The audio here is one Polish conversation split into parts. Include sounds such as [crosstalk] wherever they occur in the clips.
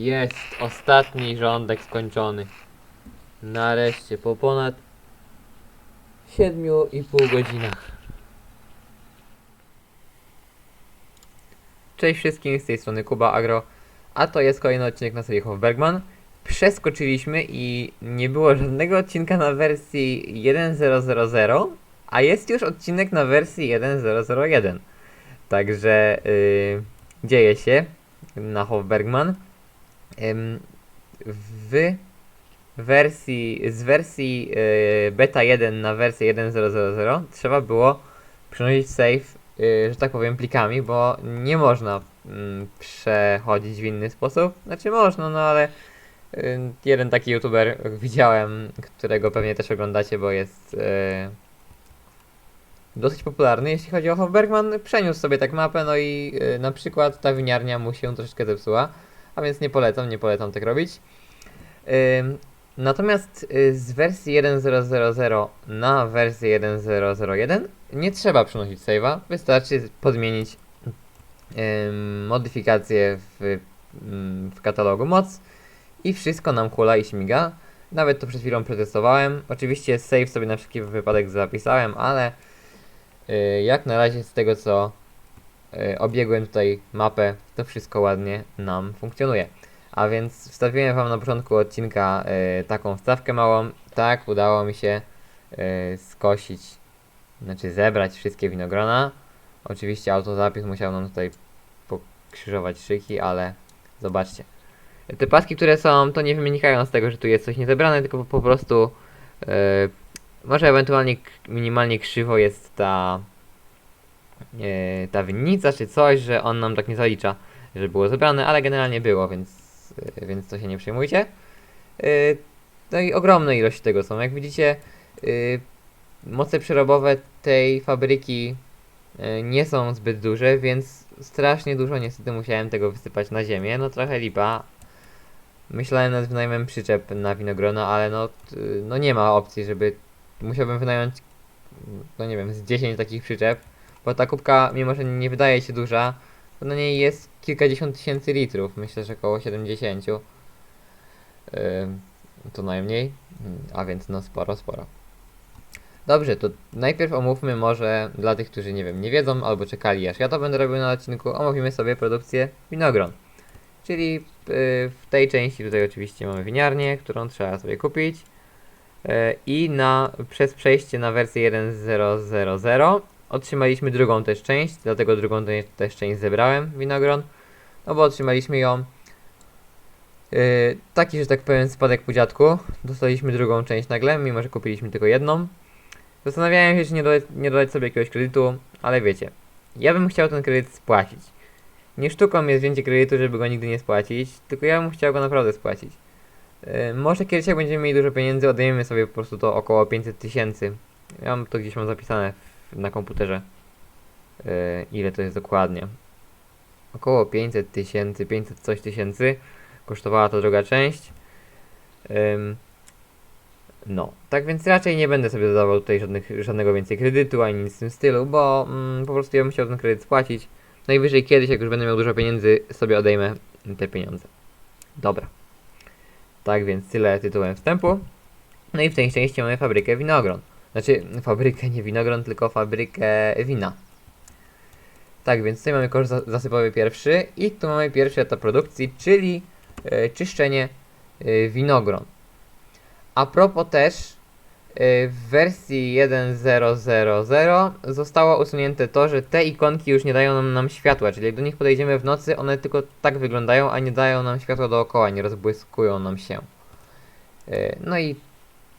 Jest ostatni rządek skończony. Nareszcie po ponad 7,5 godzinach. Cześć wszystkim, z tej strony Kuba Agro, a to jest kolejny odcinek na serii Hofbergman. Przeskoczyliśmy i nie było żadnego odcinka na wersji 1.0.0, a jest już odcinek na wersji 1.0.0.1. Także yy, dzieje się na Hofbergman. W wersji, z wersji yy, beta 1 na wersję 1.0.0 trzeba było przenosić save, yy, że tak powiem, plikami, bo nie można mm, przechodzić w inny sposób. Znaczy można, no ale yy, jeden taki youtuber widziałem, którego pewnie też oglądacie, bo jest dosyć popularny, jeśli chodzi o Hofbergman, przeniósł sobie tak mapę, no i na przykład ta winiarnia mu się troszeczkę zepsuła, a więc nie polecam, nie polecam tak robić. Natomiast y, z wersji 1.0.0 na wersję 1.0.0.1 nie trzeba przenosić save'a, wystarczy podmienić modyfikacje w, w katalogu moc i wszystko nam hula i śmiga. Nawet to przed chwilą przetestowałem. Oczywiście save sobie na wszelki wypadek zapisałem, ale y, jak na razie z tego co obiegłem tutaj mapę, to wszystko ładnie nam funkcjonuje. A więc wstawiłem wam na początku odcinka y, taką wstawkę małą. Tak, udało mi się y, skosić, znaczy zebrać wszystkie winogrona. Oczywiście autozapis musiał nam tutaj pokrzyżować szyki, ale zobaczcie. Te paski, które są, to nie wynikają z tego, że tu jest coś niezebrane, tylko po, prostu może ewentualnie minimalnie krzywo jest ta e, ta winnica czy coś, że on nam tak nie zalicza, że było zebrane, ale generalnie było, więc, e, więc to się nie przejmujcie. E, No i ogromne ilości tego są. Jak widzicie, e, moce przerobowe tej fabryki e, nie są zbyt duże, więc strasznie dużo niestety musiałem tego wysypać na ziemię. No trochę lipa. Myślałem nad wynajmem przyczep na winogrona, ale no, no nie ma opcji, żeby musiałbym wynająć, no nie wiem, z 10 takich przyczep. Bo ta kubka, mimo że nie wydaje się duża, to na niej jest kilkadziesiąt tysięcy litrów. Myślę, że około 70. Ym, to najmniej. Mm, A więc no sporo, sporo. Dobrze, to najpierw omówmy może dla tych, którzy nie wiem, nie wiedzą albo czekali aż ja to będę robił na odcinku, omówimy sobie produkcję winogron. Czyli y, w tej części tutaj oczywiście mamy winiarnię, którą trzeba sobie kupić. Y, I na, przez przejście na wersję 1.0.0 otrzymaliśmy drugą też część, dlatego drugą te- też część zebrałem winogron, no bo otrzymaliśmy ją. Yy, taki, że tak powiem, spadek po dziadku. Dostaliśmy drugą część nagle, mimo że kupiliśmy tylko jedną. Zastanawiałem się, czy nie dodać, nie dodać sobie jakiegoś kredytu, ale wiecie, ja bym chciał ten kredyt spłacić. Nie sztuką jest wzięcie kredytu, żeby go nigdy nie spłacić, tylko ja bym chciał go naprawdę spłacić. Yy, może kiedyś jak będziemy mieli dużo pieniędzy, odejmiemy sobie po prostu to około 500 tysięcy. Ja mam to gdzieś mam zapisane na komputerze. Yy, ile to jest dokładnie? Około 500 tysięcy, 500 coś tysięcy kosztowała ta druga część. No, tak więc raczej nie będę sobie dodawał tutaj żadnych, żadnego więcej kredytu ani nic w tym stylu, bo mm, po prostu ja bym chciał ten kredyt spłacić. Najwyżej kiedyś, jak już będę miał dużo pieniędzy, sobie odejmę te pieniądze. Dobra. Tak więc tyle tytułem wstępu. No i w tej części mamy fabrykę winogron. Znaczy, fabrykę nie winogron, tylko fabrykę wina. Tak, więc tutaj mamy kosz za- zasypowy pierwszy i tu mamy pierwszy etap produkcji, czyli e, czyszczenie e, winogron. A propos też, e, w wersji 1.0.0.0 zostało usunięte to, że te ikonki już nie dają nam, nam światła, czyli jak do nich podejdziemy w nocy, one tylko tak wyglądają, a nie dają nam światła dookoła, nie rozbłyskują nam się. No i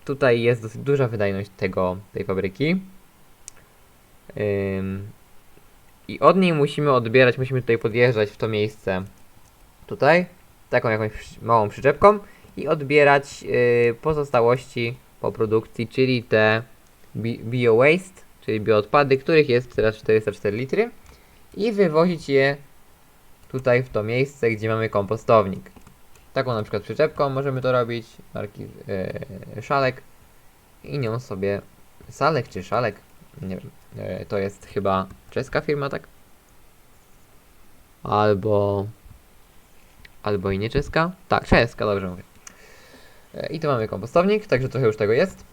tutaj jest dosyć duża wydajność tego, tej fabryki. Ym, I od niej musimy odbierać, musimy tutaj podjeżdżać w to miejsce tutaj, taką jakąś małą przyczepką i odbierać y, pozostałości po produkcji, czyli te bi bio waste, czyli bioodpady, których jest teraz 404 litry i wywozić je tutaj w to miejsce, gdzie mamy kompostownik. Taką na przykład przyczepką możemy to robić, marki y, szalek i nią sobie salek czy szalek, nie wiem, y, to jest chyba czeska firma, tak? Albo albo i nie czeska. Tak, czeska, dobrze mówię. E, I tu mamy kompostownik, także trochę już tego jest.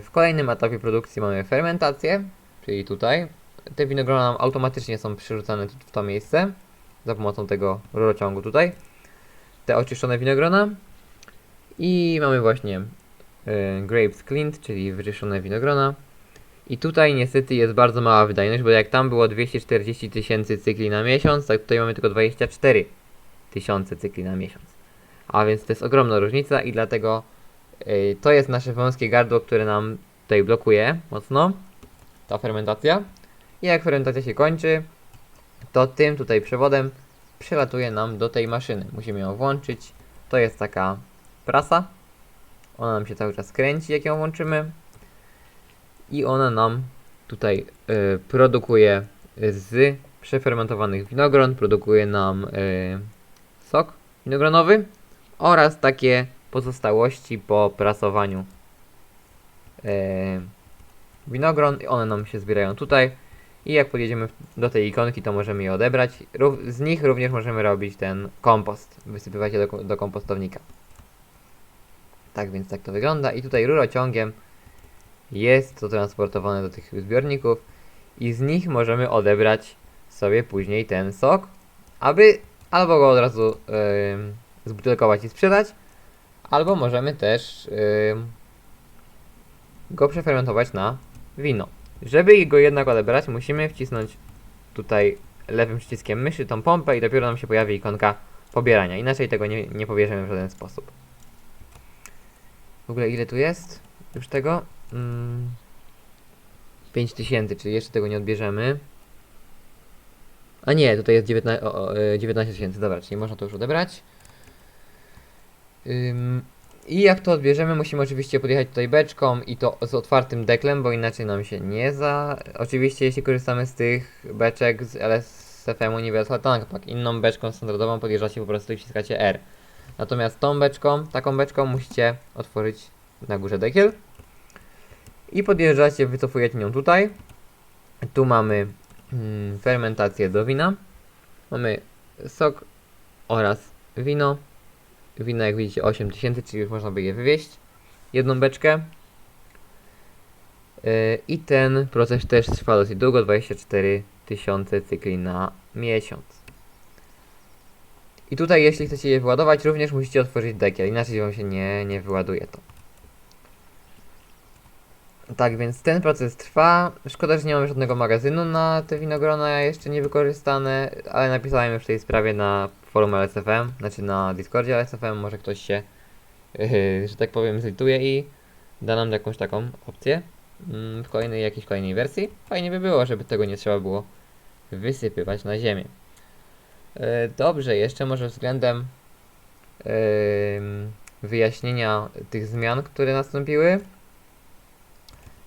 W kolejnym etapie produkcji mamy fermentację, czyli tutaj. Te winogrona automatycznie są przerzucane w to miejsce za pomocą tego rurociągu tutaj. Te oczyszczone winogrona. I mamy właśnie e, grapes cleaned, czyli wyczyszczone winogrona. I tutaj niestety jest bardzo mała wydajność, bo jak tam było 240 tysięcy cykli na miesiąc, tak tutaj mamy tylko 24 tysiące cykli na miesiąc. A więc to jest ogromna różnica i dlatego y, to jest nasze wąskie gardło, które nam tutaj blokuje mocno ta fermentacja. I jak fermentacja się kończy, to tym tutaj przewodem przelatuje nam do tej maszyny. Musimy ją włączyć. To jest taka prasa. Ona nam się cały czas kręci, jak ją włączymy. I ona nam tutaj y, produkuje z przefermentowanych winogron, produkuje nam y, sok winogronowy oraz takie pozostałości po prasowaniu e, winogron. One nam się zbierają tutaj. I jak podjedziemy do tej ikonki, to możemy je odebrać. Z nich również możemy robić ten kompost. Wysypywać je do, do kompostownika. Tak więc tak to wygląda. I tutaj rurociągiem jest to transportowane do tych zbiorników. I z nich możemy odebrać sobie później ten sok, aby albo go od razu ym, zbutelkować i sprzedać, albo możemy też ym, go przefermentować na wino. Żeby go jednak odebrać, musimy wcisnąć tutaj lewym przyciskiem myszy tą pompę i dopiero nam się pojawi ikonka pobierania. Inaczej tego nie, nie pobierzemy w żaden sposób. W ogóle ile tu jest już tego? Mm, 5000, czyli jeszcze tego nie odbierzemy. A nie, tutaj jest 19 o, o, y, 19 tysięcy, dobra, czyli można to już odebrać. Ym, I jak to odbierzemy, musimy oczywiście podjechać tutaj beczką i to z otwartym deklem, bo inaczej nam się nie za... Oczywiście jeśli korzystamy z tych beczek z LSFM Universal Tank Pack, inną beczką standardową podjeżdżacie po prostu i wciskacie R. Natomiast tą beczką, taką beczką musicie otworzyć na górze dekiel. I podjeżdżacie, wycofujecie nią tutaj. Tu mamy mm, fermentację do wina. Mamy sok oraz wino. Wino jak widzicie 8000, czyli już można by je wywieźć. Jedną beczkę. Yy, I ten proces też trwa dosyć długo, 24 tysiące cykli na miesiąc. I tutaj jeśli chcecie je wyładować, również musicie otworzyć dekiel, inaczej wam się nie, nie wyładuje to. Tak, więc ten proces trwa. Szkoda, że nie mamy żadnego magazynu na te winogrona jeszcze nie wykorzystane, ale napisałem już w tej sprawie na forum LSFM, znaczy na Discordzie LSFM, może ktoś się, yy, [laughs] że tak powiem, zlituje i da nam jakąś taką opcję mm, w kolejnej, jakiejś kolejnej wersji. Fajnie by było, żeby tego nie trzeba było wysypywać na ziemię. Yy, dobrze, jeszcze może względem yy, wyjaśnienia tych zmian, które nastąpiły.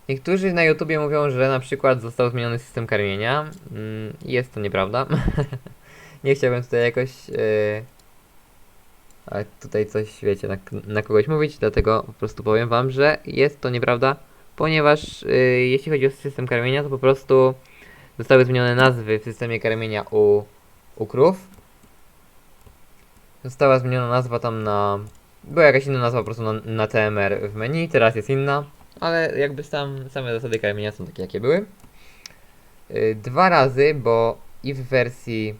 Niektórzy na YouTubie mówią, że na przykład został zmieniony system karmienia. Mm, Jest to nieprawda. [laughs] Nie chciałbym tutaj jakoś yy, tutaj coś, wiecie, na, na kogoś mówić, dlatego po prostu powiem wam, że jest to nieprawda, ponieważ yy, jeśli chodzi o system karmienia, to po prostu zostały zmienione nazwy w systemie karmienia u, u krów. Została zmieniona nazwa tam na... Była jakaś inna nazwa po prostu na, na TMR w menu, teraz jest inna. Ale jakby sam, same zasady karmienia są takie, jakie były. Yy, dwa razy, bo i w wersji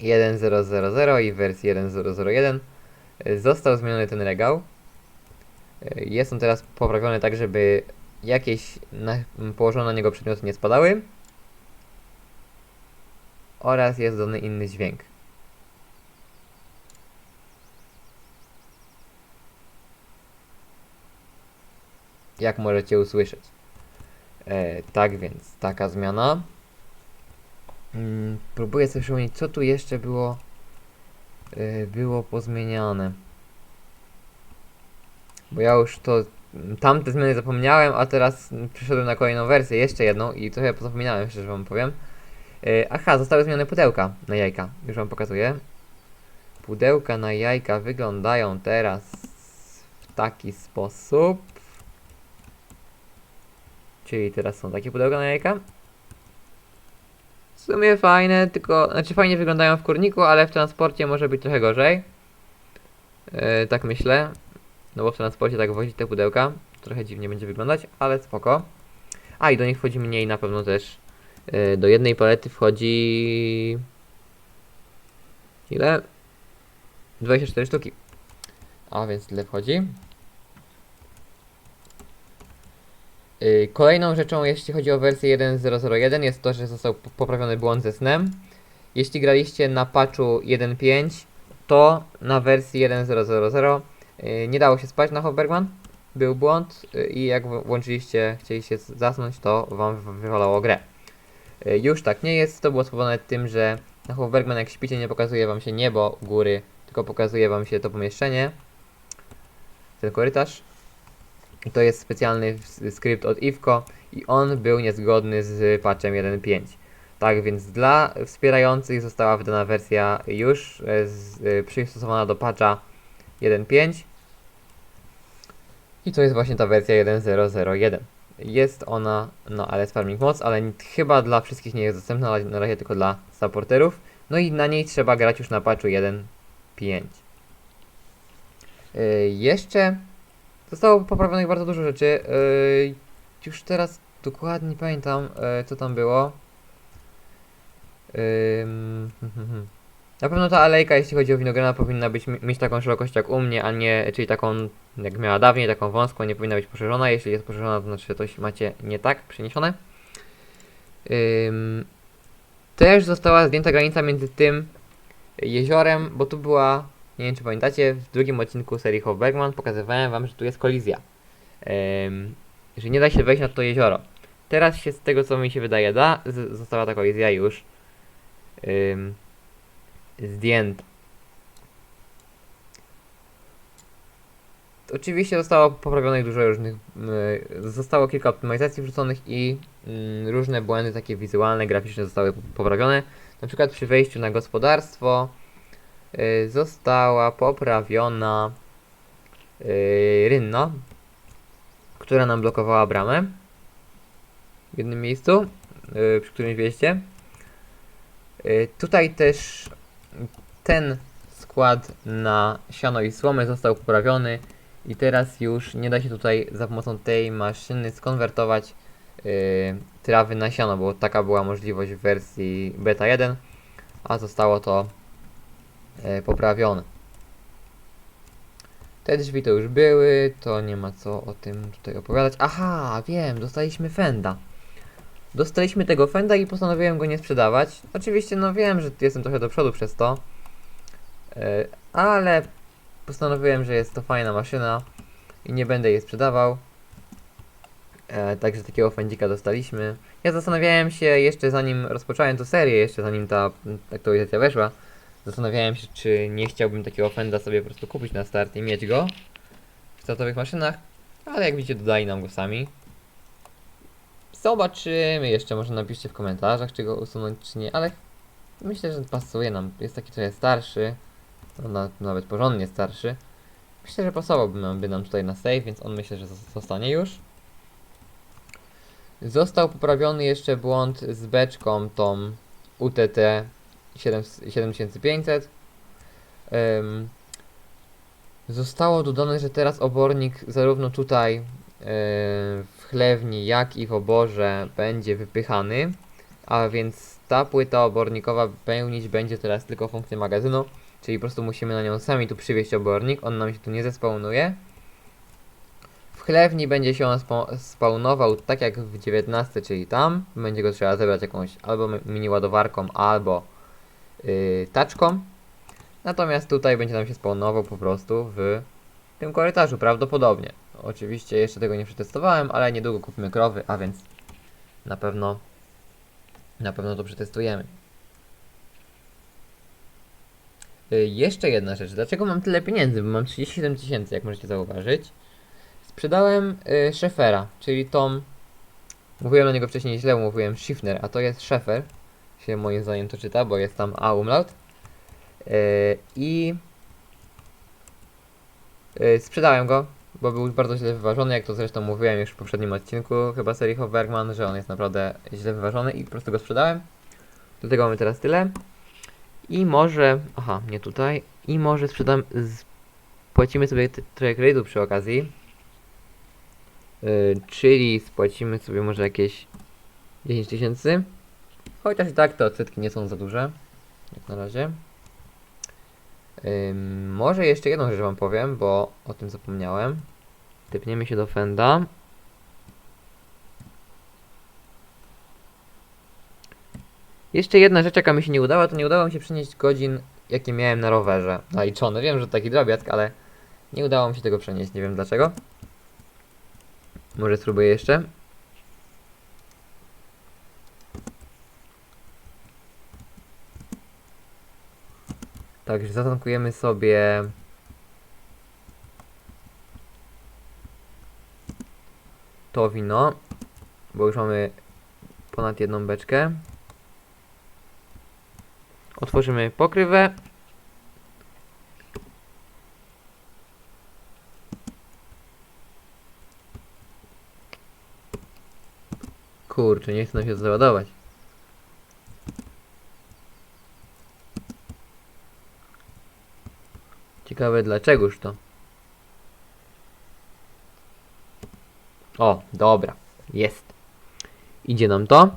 1.0.0.0 i w wersji 1.0.0.1 yy, został zmieniony ten regał. Yy, Jest on teraz poprawiony tak, żeby jakieś na, położone na niego przedmioty nie spadały. Oraz jest dodany inny dźwięk. Jak możecie usłyszeć. E, tak więc, taka zmiana. Mm, próbuję sobie przypomnieć, co tu jeszcze było e, było pozmieniane. Bo ja już to tamte zmiany zapomniałem, a teraz mm, przyszedłem na kolejną wersję, jeszcze jedną i trochę pozapominałem, szczerze wam powiem. E, aha, zostały zmienione pudełka na jajka. Już wam pokazuję. Pudełka na jajka wyglądają teraz w taki sposób. Czyli teraz są takie pudełka na jajka. sumie fajne, tylko, znaczy fajnie wyglądają w kurniku, ale w transporcie może być trochę gorzej. Yy, tak myślę. No bo w transporcie tak wozić te pudełka, trochę dziwnie będzie wyglądać, ale spoko. A i do nich wchodzi mniej na pewno też. Yy, do jednej palety wchodzi... Ile? 24 sztuki. A więc tyle wchodzi. Yy, Kolejną rzeczą, jeśli chodzi o wersję 1.001 jest to, że został po- poprawiony błąd ze snem. Jeśli graliście na patchu 1.5, to na wersji 1.000 yy, nie dało się spać na Hofbergman. Był błąd yy, i jak włączyliście, chcieliście zasnąć, to wam wy- wywalało grę. Już tak nie jest, to było spowodowane tym, że na Hofbergman jak śpicie nie pokazuje wam się niebo, góry, tylko pokazuje wam się to pomieszczenie, ten korytarz. To jest specjalny skrypt od Iwko i on był niezgodny z patchem 1.5. Tak więc dla wspierających została wydana wersja już e, z, e, przystosowana do patcha 1.5 i to jest właśnie ta wersja 1.001. Jest ona na LS Farming Mods, ale chyba dla wszystkich nie jest dostępna, na- razie tylko dla supporterów. No i na niej trzeba grać już na patchu 1.5. Yy, jeszcze zostało poprawionych bardzo dużo rzeczy. Yy, już teraz dokładnie nie pamiętam, yy, co tam było. Hmm. [laughs] Na pewno ta alejka, jeśli chodzi o winogrona, powinna być mi- mieć taką szerokość jak u mnie, a nie, czyli taką jak miała dawniej, taką wąską, nie powinna być poszerzona. Jeśli jest poszerzona, to znaczy, że coś macie nie tak przeniesione. Ym, też została zdjęta granica między tym jeziorem, bo tu była, nie wiem czy pamiętacie, w drugim odcinku serii Hofbergman pokazywałem wam, że tu jest kolizja. Że nie da się wejść na to jezioro. Teraz się z tego co mi się wydaje da, została ta kolizja już ym, zdjęta. Oczywiście zostało poprawionych dużo różnych, zostało kilka optymalizacji wrzuconych i mm, różne błędy takie wizualne, graficzne zostały poprawione. Na przykład przy wejściu na gospodarstwo została poprawiona y, rynna, która nam blokowała bramę w jednym miejscu, y, przy którymś wieście. Y, Tutaj też ten skład na siano i słomę został poprawiony i teraz już nie da się tutaj za pomocą tej maszyny skonwertować y, trawy na siano, bo taka była możliwość w wersji beta 1, a zostało to y, poprawione. Te drzwi to już były, to nie ma co o tym tutaj opowiadać. Aha, wiem, dostaliśmy Fenda. Dostaliśmy tego Fenda i postanowiłem go nie sprzedawać. Oczywiście, no wiem, że jestem trochę do przodu przez to, e, ale postanowiłem, że jest to fajna maszyna i nie będę jej sprzedawał. E, Także takiego Fendika dostaliśmy. Ja zastanawiałem się jeszcze zanim rozpocząłem tę serię, jeszcze zanim ta aktualizacja weszła, zastanawiałem się, czy nie chciałbym takiego Fenda sobie po prostu kupić na start i mieć go w startowych maszynach, ale jak widzicie dodali nam go sami. Zobaczymy jeszcze, może napiszcie w komentarzach, czy go usunąć, czy nie, ale myślę, że pasuje nam. Jest taki trochę starszy, no, na, nawet porządnie starszy. Myślę, że pasowałby nam, by nam tutaj na save, więc on myślę, że zos- zostanie już. Został poprawiony jeszcze błąd z beczką tą UTT 7, 7500. Ym, zostało dodane, że teraz obornik zarówno tutaj yy, w chlewni, jak i w oborze będzie wypychany, a więc ta płyta obornikowa pełnić będzie teraz tylko funkcję magazynu, czyli po prostu musimy na nią sami tu przywieźć obornik, on nam się tu nie zespawnuje. W chlewni będzie się on spa- spawnował tak jak w 19, czyli tam, będzie go trzeba zebrać jakąś albo mi- mini ładowarką, albo yy, taczką. Natomiast tutaj będzie nam się spawnował po prostu w tym korytarzu, prawdopodobnie. Oczywiście jeszcze tego nie przetestowałem, ale niedługo kupimy krowy, a więc na pewno na pewno to przetestujemy. Y, Jeszcze jedna rzecz. Dlaczego mam tyle pieniędzy? Bo mam 37 tysięcy, jak możecie zauważyć. Sprzedałem y, Szefera, czyli tą... Mówiłem na niego wcześniej źle, mówiłem Schiffner, a to jest Szefer. Się moim zdaniem to czyta, bo jest tam A umlaut. Y, I... y, sprzedałem go, bo był bardzo źle wyważony, jak to zresztą mówiłem już w poprzednim odcinku chyba serii Hofbergman, że on jest naprawdę źle wyważony i po prostu go sprzedałem. Dlatego mamy teraz tyle. I może, aha, nie tutaj. I może sprzedam, z, płacimy sobie trochę kredytu przy okazji. Yy, czyli spłacimy sobie może jakieś 10 tysięcy. Chociaż i tak te odsetki nie są za duże. Jak na razie. Może jeszcze jedną rzecz wam powiem, bo o tym zapomniałem. Typniemy się do Fenda. Jeszcze jedna rzecz, jaka mi się nie udała, to nie udało mi się przenieść godzin, jakie miałem na rowerze naliczone. Wiem, że taki drobiazg, ale nie udało mi się tego przenieść, nie wiem dlaczego. Może spróbuję jeszcze. Także zatankujemy sobie to wino, bo już mamy ponad jedną beczkę. Otworzymy pokrywę. Kurczę, nie chce nam się załadować. Ciekawe dlaczegoż to. O, dobra. Jest. Idzie nam to.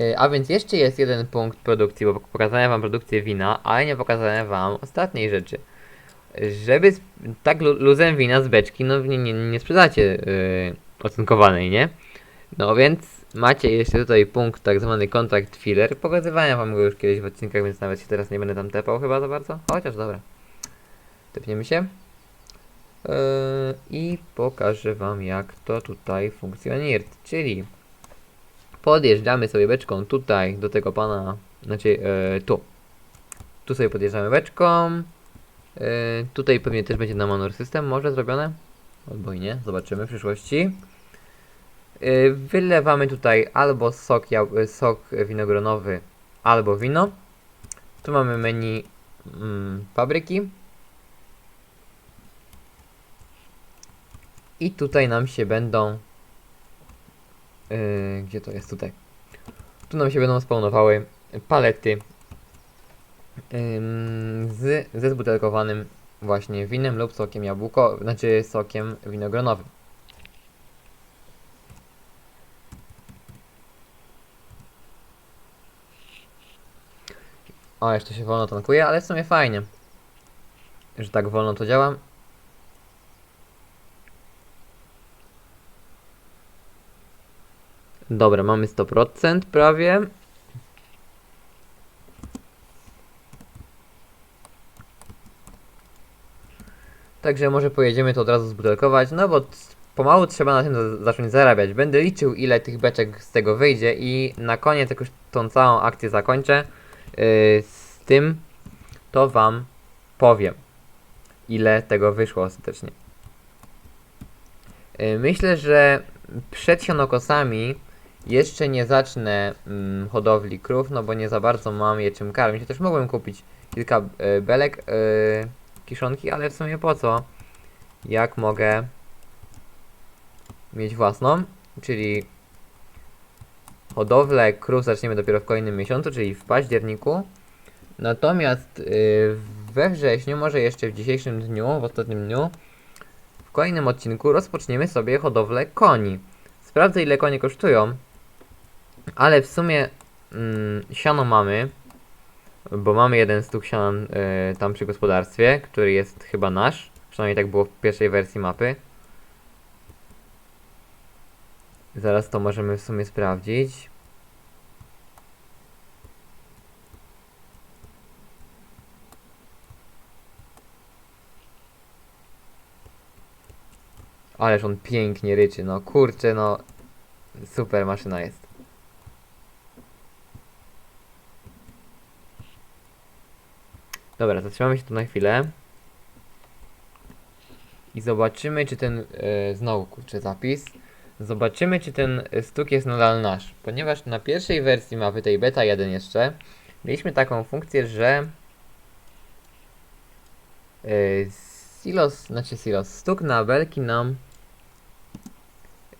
Y, A więc jeszcze jest jeden punkt produkcji, bo pokazałem wam produkcję wina, ale nie pokazałem wam ostatniej rzeczy. Żeby tak lu- luzem wina z beczki, no nie, nie, nie sprzedacie yy, ocynkowanej, nie? No więc macie jeszcze tutaj punkt tak zwany contact filler. Pokazywałem wam go już kiedyś w odcinkach, więc nawet się teraz nie będę tam tepał chyba za bardzo. Chociaż dobra. Tepniemy się. Yy, I pokażę wam jak to tutaj funkcjonuje. Czyli podjeżdżamy sobie beczką tutaj do tego pana, znaczy e, tu. Tu sobie podjeżdżamy beczką. E, tutaj pewnie też będzie na Manor System może zrobione. Albo i nie, zobaczymy w przyszłości. E, wylewamy tutaj albo sok, e, sok winogronowy, albo wino. Tu mamy menu mm, fabryki. I tutaj nam się będą Yy, gdzie to jest? Tutaj. Tu nam się będą spawnowały palety z, ze zbutelkowanym właśnie winem lub sokiem jabłko, znaczy sokiem winogronowym. O, jeszcze się wolno tankuje, ale w sumie fajnie, że tak wolno to działa. Dobra, mamy 100% prawie. Także może pojedziemy to od razu zbutelkować, no bo pomału trzeba na tym za- zacząć zarabiać. Będę liczył ile tych beczek z tego wyjdzie i na koniec jak już tą całą akcję zakończę yy, z tym, to wam powiem ile tego wyszło ostatecznie. Yy, myślę, że przed sianokosami jeszcze nie zacznę mm, hodowli krów, no bo nie za bardzo mam je czym karmić. Też mogłem kupić kilka e, belek e, kiszonki, ale w sumie po co? Jak mogę mieć własną? Czyli hodowlę krów zaczniemy dopiero w kolejnym miesiącu, czyli w październiku. Natomiast y, we wrześniu, może jeszcze w dzisiejszym dniu, w ostatnim dniu, w kolejnym odcinku rozpoczniemy sobie hodowlę koni. Sprawdzę ile konie kosztują, ale w sumie mm, siano mamy, bo mamy jeden stuk siana y, tam przy gospodarstwie, który jest chyba nasz. Przynajmniej tak było w pierwszej wersji mapy. Zaraz to możemy w sumie sprawdzić. Ależ on pięknie ryczy, no kurczę, no super maszyna jest. Dobra, zatrzymamy się tu na chwilę. I zobaczymy, czy ten, e, znowu kurczę zapis. Zobaczymy, czy ten e, stuk jest nadal nasz. Ponieważ na pierwszej wersji mapy, tej beta 1 jeszcze, mieliśmy taką funkcję, że e, silos, znaczy silos, stuk na belki nam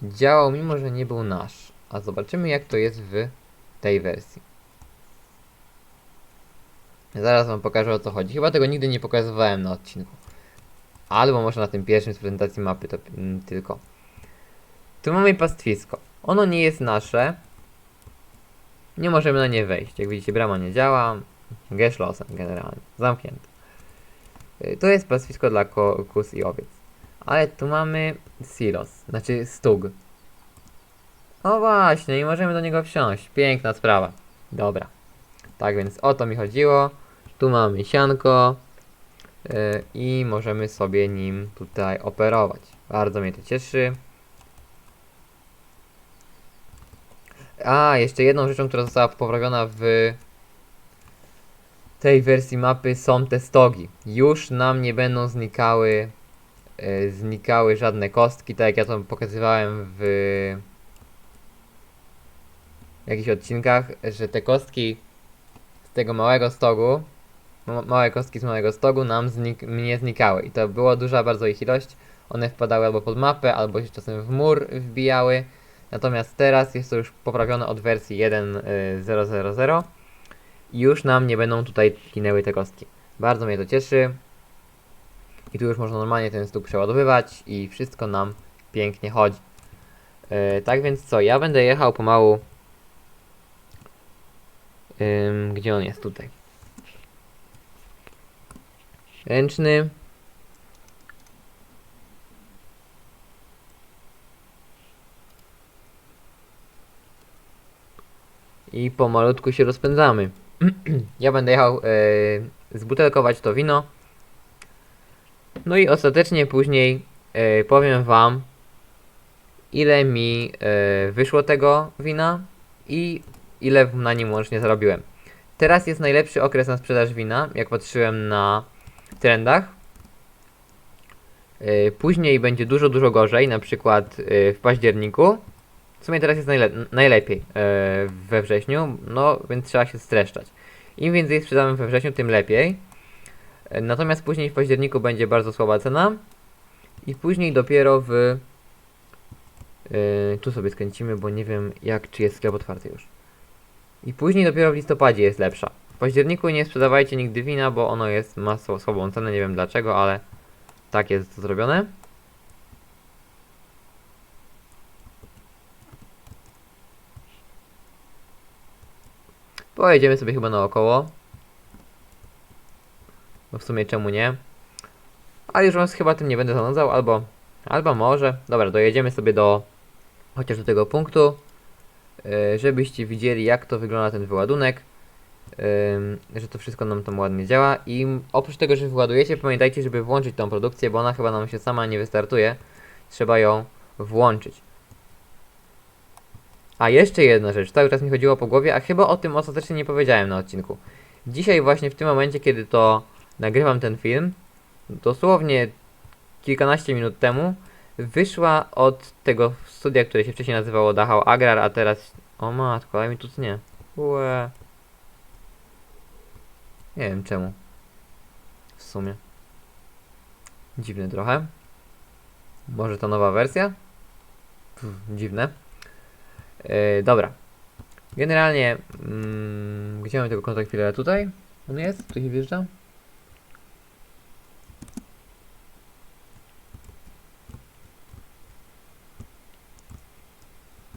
działał, mimo że nie był nasz. A zobaczymy, jak to jest w tej wersji. Zaraz wam pokażę o co chodzi. Chyba tego nigdy nie pokazywałem na odcinku. Albo może na tym pierwszym z prezentacji mapy to mm, tylko. Tu mamy pastwisko. Ono nie jest nasze. Nie możemy na nie wejść. Jak widzicie, brama nie działa. Gesz losem generalnie. Zamknięte. Y, To jest pastwisko dla kus i owiec. Ale tu mamy silos, znaczy stug. O właśnie, i możemy do niego wsiąść. Piękna sprawa. Dobra. Tak więc o to mi chodziło. Tu mamy sianko. y, I możemy sobie nim tutaj operować. Bardzo mnie to cieszy. A, jeszcze jedną rzeczą, która została poprawiona w tej wersji mapy są te stogi. Już nam nie będą znikały e, znikały żadne kostki, tak jak ja to pokazywałem w jakichś odcinkach, że te kostki tego małego stogu, ma- małe kostki z małego stogu nam znik nie znikały i to była duża bardzo ich ilość. One wpadały albo pod mapę, albo się czasem w mur wbijały. Natomiast teraz jest to już poprawione od wersji 1.0.0.0 i już nam nie będą tutaj ginęły te kostki. Bardzo mnie to cieszy. I tu już można normalnie ten stół przeładowywać i wszystko nam pięknie chodzi. E, tak więc co, ja będę jechał pomału. Ym, gdzie on jest tutaj? Ręczny. I pomalutku się rozpędzamy. [clears throat] ja będę jechał e, zbutelkować to wino. No i ostatecznie później e, powiem wam, ile mi e, wyszło tego wina i ile na nim łącznie zarobiłem. Teraz jest najlepszy okres na sprzedaż wina, jak patrzyłem na trendach. E, później będzie dużo, dużo gorzej, na przykład e, w październiku. W sumie teraz jest najle- najlepiej e, we wrześniu, no więc trzeba się streszczać. Im więcej sprzedamy we wrześniu, tym lepiej. Natomiast później w październiku będzie bardzo słaba cena. I później dopiero w. Tu sobie skręcimy, bo nie wiem jak czy jest sklep otwarty już. I później dopiero w listopadzie jest lepsza. W październiku nie sprzedawajcie nigdy wina, bo ono jest ma sł- słabą cenę, nie wiem dlaczego, ale tak jest to zrobione. Pojedziemy sobie chyba naokoło. No w sumie czemu nie? Ale już was chyba tym nie będę zanudzał, albo, albo może. Dobra, dojedziemy sobie do chociaż do tego punktu, żebyście widzieli jak to wygląda ten wyładunek, że to wszystko nam tam ładnie działa i oprócz tego, że wyładujecie, pamiętajcie, żeby włączyć tą produkcję, bo ona chyba nam się sama nie wystartuje. Trzeba ją włączyć. A jeszcze jedna rzecz, cały czas mi chodziło po głowie, a chyba o tym ostatecznie nie powiedziałem na odcinku. Dzisiaj właśnie w tym momencie, kiedy to nagrywam ten film, dosłownie kilkanaście minut temu wyszła od tego studia, które się wcześniej nazywało Dachau Agrar, a teraz... O matko, ale mi tu nie. Ue. Nie wiem czemu. W sumie. Dziwne trochę. Może to nowa wersja? Pff, dziwne. Yy, dobra. Generalnie, mm, gdzie mamy tego kontakt chwilę? Tutaj? On jest? Tu się wjeżdża?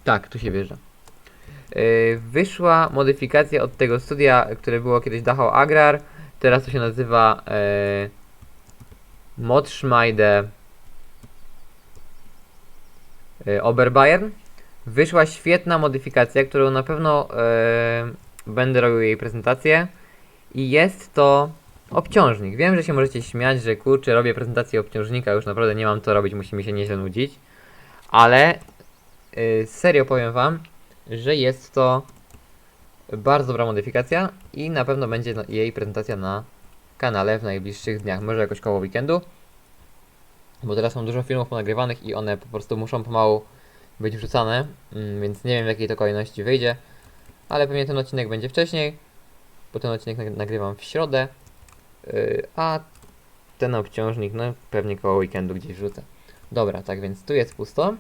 Tak, tu się wjeżdża. Yy, wyszła modyfikacja od tego studia, które było kiedyś Dachau Agrar. Teraz to się nazywa yy, Modschmeide yy, Oberbayern. Wyszła świetna modyfikacja, którą na pewno yy, będę robił jej prezentację. I jest to obciążnik. Wiem, że się możecie śmiać, że kurczę, robię prezentację obciążnika, już naprawdę nie mam co robić, musi mi się nieźle nudzić. Ale serio powiem wam, że jest to bardzo dobra modyfikacja i na pewno będzie jej prezentacja na kanale w najbliższych dniach, może jakoś koło weekendu. Bo teraz mam dużo filmów ponagrywanych i one po prostu muszą pomału być wrzucane, mm, więc nie wiem w jakiej to kolejności wyjdzie, ale pewnie ten odcinek będzie wcześniej, bo ten odcinek nag- nagrywam w środę, yy, a ten obciążnik no pewnie koło weekendu gdzieś wrzucę. Dobra, tak więc tu jest pusto.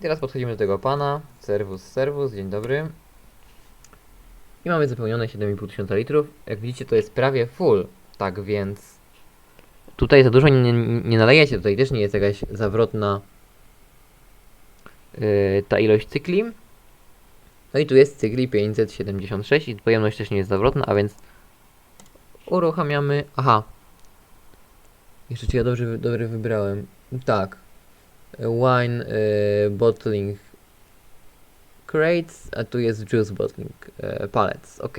Teraz podchodzimy do tego pana. Serwus, serwus, dzień dobry. I mamy zapełnione 7,5 tysiąca litrów. Jak widzicie, to jest prawie full. Tak więc tutaj za dużo nie, nie, nie nalejecie. Tutaj też nie jest jakaś zawrotna yy, ta ilość cykli. No i tu jest cykli 576 i pojemność też nie jest zawrotna, a więc uruchamiamy. Aha. Jeszcze czy ja dobrze, dobrze wybrałem? Tak. Wine y, bottling crates, a tu jest juice bottling y, pallets. Ok.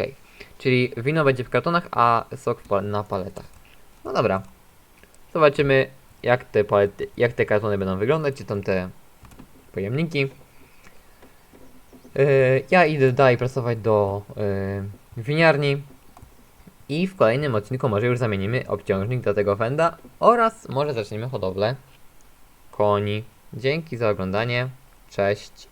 Czyli wino będzie w kartonach, a sok na paletach. No dobra. Zobaczymy jak te palety, jak te kartony będą wyglądać, czy tam te pojemniki. Yy, ja idę dalej pracować do winiarni i w kolejnym odcinku może już zamienimy obciążnik dla tego fenda oraz może zaczniemy hodowlę koni. Dzięki za oglądanie. Cześć.